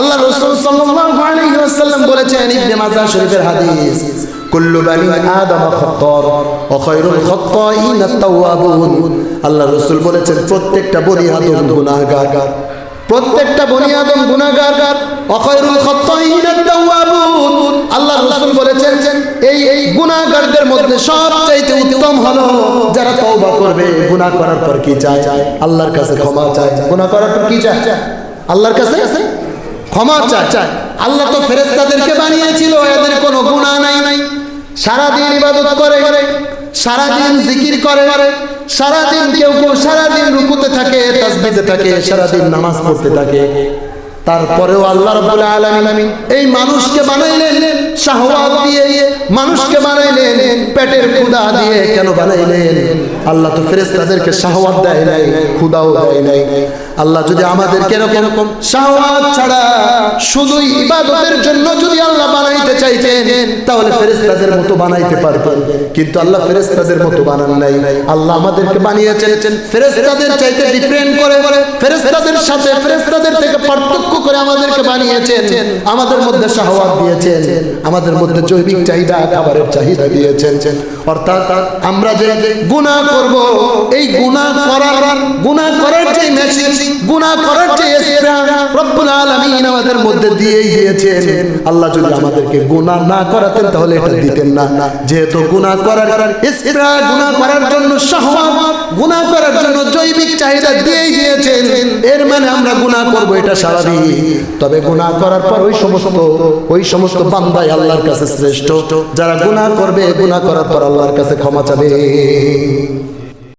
আল্লাহ রসুল ওয়াসাল্লাম বলেছেন, ইবনে মাজাহ শরীফের হাদিস, কুল্লু বানি আদম খাত্তার আত-তাওয়াবুন। আল্লাহ রাসূল বলেছেন, প্রত্যেকটা বনি আদম গুনাহগার। প্রত্যেকটা বনি আদম গুনাহগার ওয়া খায়রুল খাত্তাইন আত-তাওয়াবুন। আল্লাহ রাসূল বলেছেন এই এই গুনাহগারদের মধ্যে সবচাইতে উত্তম হলো যারা তওবা করবে, গুনাহ করার পর কি চায়? আল্লাহর কাছে ক্ষমা চায়। গুনাহ করার পর কি চায়? আল্লাহর কাছে? ক্ষমা চায় চায় আল্লাহ তো ফেরেস্তাদেরকে বানিয়েছিল এদের কোনো গুণা নাই। নাই। সারাদিন ইবাদত করে সারাদিন জিকির করে সারাদিন কেউ কেউ সারাদিন রুকুতে থাকে তাসবিতে থাকে সারাদিন নামাজ পড়তে থাকে। তারপরেও আল্লাহ রাব্বুল আলামিন এই মানুষকে বানাইলেন শাহওয়াত দিয়ে, মানুষকে বানাইলেন, পেটের ক্ষুধা দিয়ে কেন বানাইলেন? আল্লাহ তো ফেরেশতাদেরকে শাহওয়াত দেয় নাই, ক্ষুধাও দেয় নাই। আল্লাহ যদি আমাদেরকে এরকম এরকম শাহওয়াত ছাড়া শুধু ইবাদতের জন্য যদি আল্লাহ বানাইতে চাইতেন, তাহলে ফেরেশতাদের মতো বানাইতে পারতেন। কিন্তু আল্লাহ ফেরেশতাদের মতো বানান নাই। আল্লাহ আমাদেরকে বানিয়েছেন, ফেরেশতাদের চাইতে ডিফারেন্ট করে সাথে ফেরেশতাদের থেকে পার্থক্য করে আমাদেরকে বানিয়েছেন। আমাদের মধ্যে শাহওয়াত দিয়েছেন। আমাদের মধ্যে জৈবিক চাহিদা, খাবারের চাহিদা দিয়েছেন। অর্থাৎ আমরা যে গুনাহ করব, এই গুনাহ করার গুনাহ করার আমাদের মধ্যে দিয়েই দিয়েছেন। আল্লাহ যদি আমাদেরকে গুনাহ না করাতেন তাহলে দিতেন না। যেহেতু গুনাহ করার স্প্রে গুনাহ করার জন্য শাহওয়াত গুনাহ করার জন্য জৈবিক চাহিদা দিয়েই দিয়েছেন। এর মানে আমরা গুনাহ করব এটা স্বাভাবিক। তবে গুনাহ করার পর ওই সমস্ত ওই সমস্ত বান্দাই আল্লাহর কাছে শ্রেষ্ঠ। যারা গুনাহ করবে, গুনাহ করার পর আল্লাহর কাছে ক্ষমা চাবে।